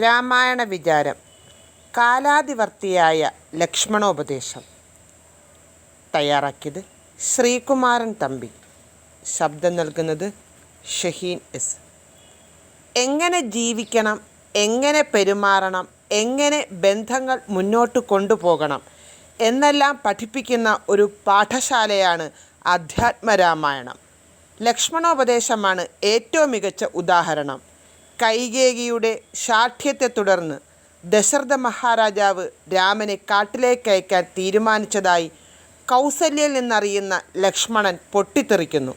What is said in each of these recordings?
രാമായണ വിചാരം കാലാതിവർത്തിയായ ലക്ഷ്മണോപദേശം. തയ്യാറാക്കിയത് ശ്രീകുമാരൻ തമ്പി. ശബ്ദം നൽകുന്നത് ഷഹീൻ എസ്. എങ്ങനെ ജീവിക്കണം എങ്ങനെ പെരുമാറണം എങ്ങനെ ബന്ധങ്ങൾ മുന്നോട്ട് കൊണ്ടുപോകണം എന്നെല്ലാം പഠിപ്പിക്കുന്ന ഒരു പാഠശാലയാണ് അധ്യാത്മരാമായണം. ലക്ഷ്മണോപദേശമാണ് ഏറ്റവും മികച്ച ഉദാഹരണം. കൈകേകിയുടെ ശാഠ്യത്തെ തുടർന്ന് ദശരഥ മഹാരാജാവ് രാമനെ കാട്ടിലേക്ക് അയക്കാൻ തീരുമാനിച്ചതായി കൗസല്യയിൽ നിന്നറിയുന്ന ലക്ഷ്മണൻ പൊട്ടിത്തെറിക്കുന്നു.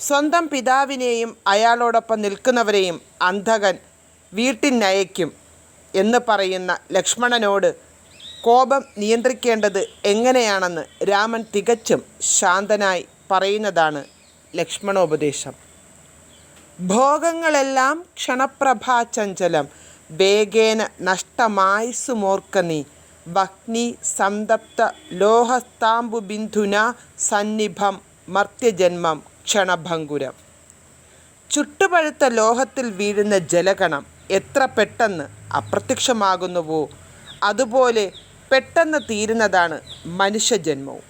സ്വന്തം പിതാവിനെയും അയാളോടൊപ്പം നിൽക്കുന്നവരെയും അന്ധകൻ വീട്ടിനയക്കും എന്ന് പറയുന്ന ലക്ഷ്മണനോട് കോപം നിയന്ത്രിക്കേണ്ടത് എങ്ങനെയാണെന്ന് രാമൻ തികച്ചും ശാന്തനായി പറയുന്നതാണ് ലക്ഷ്മണോപദേശം. ഭോഗങ്ങളെല്ലാം ക്ഷണപ്രഭാചഞ്ചലം വേഗേന നഷ്ടമായുസുമോർക്ക വഗ്നി സന്തപ്ത സംതപ്ത ലോഹസ്താംബുബിന്ധുന സന്നിഭം മർത്യജന്മം ക്ഷണഭങ്കുരം. ചുട്ടുപഴുത്ത ലോഹത്തിൽ വീഴുന്ന ജലകണം എത്ര പെട്ടെന്ന് അപ്രത്യക്ഷമാകുന്നുവോ? അതുപോലെ പെട്ടെന്ന് തീരുന്നതാണ് മനുഷ്യജന്മവും.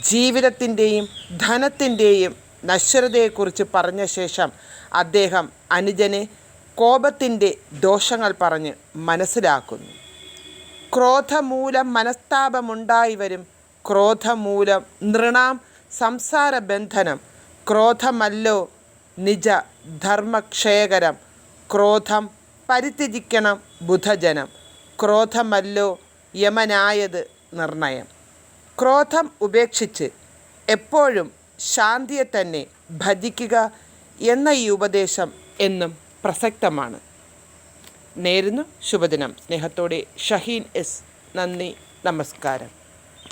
ജീവിതത്തിന്റെയും ധനത്തിന്റെയും നശ്വരതയെക്കുറിച്ച് പറഞ്ഞ ശേഷം അദ്ദേഹം അനുജനെ കോപത്തിന്റെ ദോഷങ്ങൾ പറഞ്ഞ് മനസ്സിലാക്കുന്നു. ക്രോധമൂലം മനസ്താപമുണ്ടായി വരും ക്രോധമൂലം നൃണാം സംസാരബന്ധനം ക്രോധമല്ലോ നിജ ധർമ്മക്ഷയകരം ക്രോധം പരിത്യജിക്കണം ബുധജനം ക്രോധമല്ലോ യമനായത് നിർണയം. ക്രോധം ഉപേക്ഷിച്ച് എപ്പോഴും ശാന്തിയെ തന്നെ ഭജിക്കുക എന്ന ഈ ഉപദേശം എന്നും പ്രസക്തമാണ്. നേരുന്നു ശുഭദിനം. സ്നേഹത്തോടെ ഷഹീൻ എസ്. നന്ദി. നമസ്കാരം.